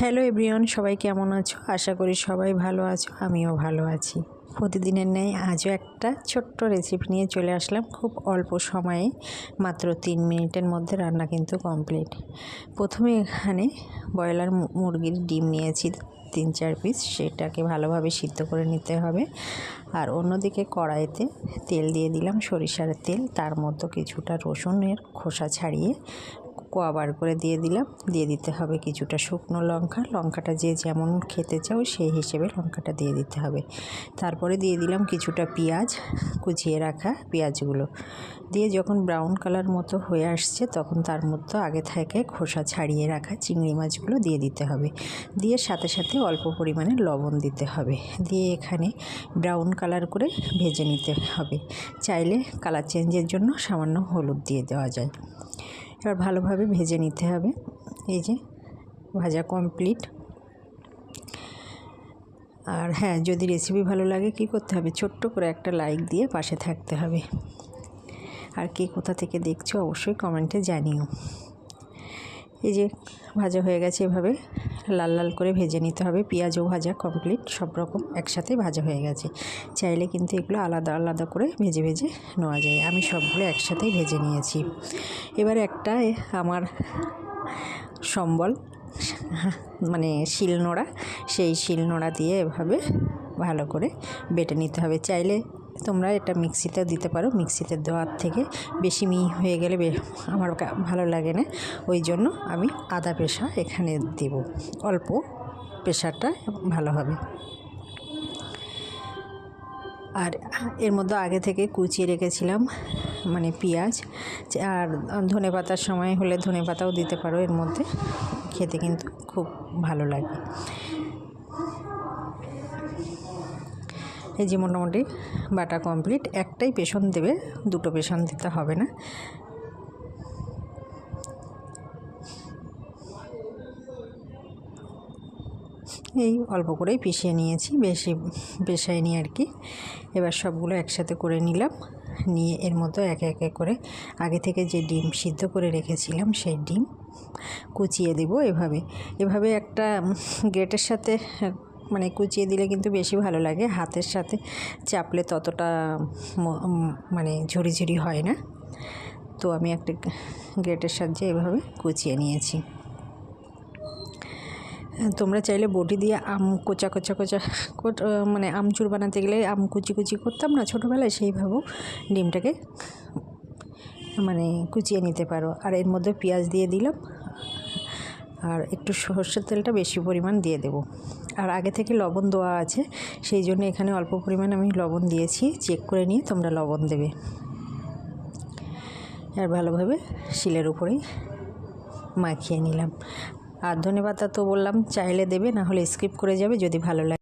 Hello everyone, সবাই কেমন আছো? আশা করি সবাই ভালো আছো, আমিও ভালো আছি। প্রতিদিনের ন্যায় আজও একটা ছোট্ট রেসিপি নিয়ে চলে আসলাম, খুব অল্প সময়ে, মাত্র তিন মিনিটের মধ্যে রান্না কিন্তু কমপ্লিট প্রথমে এখানে ব্রয়লার মুরগির ডিম নিয়েছি, তিন চার পিস সেটাকে ভালোভাবে সিদ্ধ করে নিতে হবে। আর অন্যদিকে কড়াইতে তেল দিয়ে দিলাম সরিষার তেল, তার মধ্যে কিছুটা রসুনের খোসা ছাড়িয়ে কোয়া বার করে দিয়ে দিলাম। দিয়ে দিতে হবে কিছুটা শুকনো লঙ্কা। লঙ্কাটা যে যেমন খেতে চাও সেই হিসেবে লঙ্কাটা দিয়ে দিতে হবে। তারপরে দিয়ে দিলাম কিছুটা পেঁয়াজ কুচিয়ে রাখা পেঁয়াজগুলো। দিয়ে যখন ব্রাউন কালার মতো হয়ে আসছে তখন তার মধ্যে আগে থেকে খোসা ছাড়িয়ে রাখা চিংড়ি মাছগুলো দিয়ে দিতে হবে। দিয়ে সাথে সাথে অল্প পরিমাণে লবণ দিতে হবে। দিয়ে এখানে ব্রাউন কালার করে ভেজে নিতে হবে। চাইলে কালার চেঞ্জের জন্য সামান্য হলুদ দিয়ে দেওয়া যায়। এবার ভালোভাবে ভেজে নিতে হবে। এই যে, ভাজা কমপ্লিট আর হ্যাঁ যদি রেসিপি ভালো লাগে, কি করতে হবে? ছোট্ট করে একটা লাইক দিয়ে পাশে থাকতে হবে। আর কে কোথা থেকে দেখছ, অবশ্যই কমেন্টে জানিও। এই যে ভাজা হয়ে গেছে, এভাবে লাল লাল করে ভেজে নিতে হবে। পেঁয়াজও ভাজা কমপ্লিট সব রকম একসাথে ভাজা হয়ে গেছে। চাইলে কিন্তু এগুলো আলাদা আলাদা করে ভেজে ভেজে নেওয়া যায়। আমি সবগুলো একসাথেই ভেজে নিয়েছি। এবার একটা আমার সম্বল মানে শিলনোড়া, সেই শিলনোড়া দিয়ে এভাবে ভালো করে বেটে নিতে হবে। চাইলে তোমরা এটা মিক্সিতে দিতে পারো। মিক্সিতে দেওয়ার থেকে বেশি মিহি হয়ে গেলে আমার ভালো লাগে না। ওই জন্য আমি আদা পেশা এখানে দেব। অল্প পেশাটা ভালো হবে। আর এর মধ্যে আগে থেকে কুচিয়ে রেখেছিলাম মানে পেঁয়াজ। আর ধনে পাতার সময় হলে ধনে পাতাও দিতে পারো এর মধ্যে। খেতে কিন্তু খুব ভালো লাগে। এই যে মোটামুটি বাটা কমপ্লিট একটাই পেছন দেবে, দুটো পেছন দিতে হবে না। এই অল্প করেই পিষিয়ে নিয়েছি, বেশি পেশাইনি আর কি। এবার সবগুলো একসাথে করে নিলাম, নিয়ে এর মতো একে একে করে আগে থেকে যে ডিম সিদ্ধ করে রেখেছিলাম, সেই ডিম কুচিয়ে দেব এভাবে। এভাবে একটা গেটের সাথে মানে কুচিয়ে দিলে কিন্তু বেশি ভালো লাগে। হাতের সাথে চাপলে ততটা মানে ঝুড়ি ঝুড়ি হয় না। তো আমি একটা গ্রেটের সাহায্যে এভাবে কুচিয়ে নিয়েছি। তোমরা চাইলে বটি দিয়ে আম কোচা কোচা কোচা মানে আমচুর বানাতে গেলে আম কুচি কুচি করতাম না ছোটোবেলায় সেইভাবেও ডিমটাকে মানে কুচিয়ে নিতে পারো। আর এর মধ্যে পেঁয়াজ দিয়ে দিলাম। আর একটু সর্ষের তেলটা বেশি পরিমাণ দিয়ে দেব। আর আগে থেকে লবণ দেওয়া আছে, সেই জন্য এখানে অল্প পরিমাণ আমি লবণ দিয়েছি। চেক করে নিয়ে তোমরা লবণ দেবে। আর ভালোভাবে শিলের উপরেই মাখিয়ে নিলাম। আর ধনে পাতা তো বললাম, চাইলে দেবে, না হলে স্কিপ করে যাবে, যদি ভালো লাগে।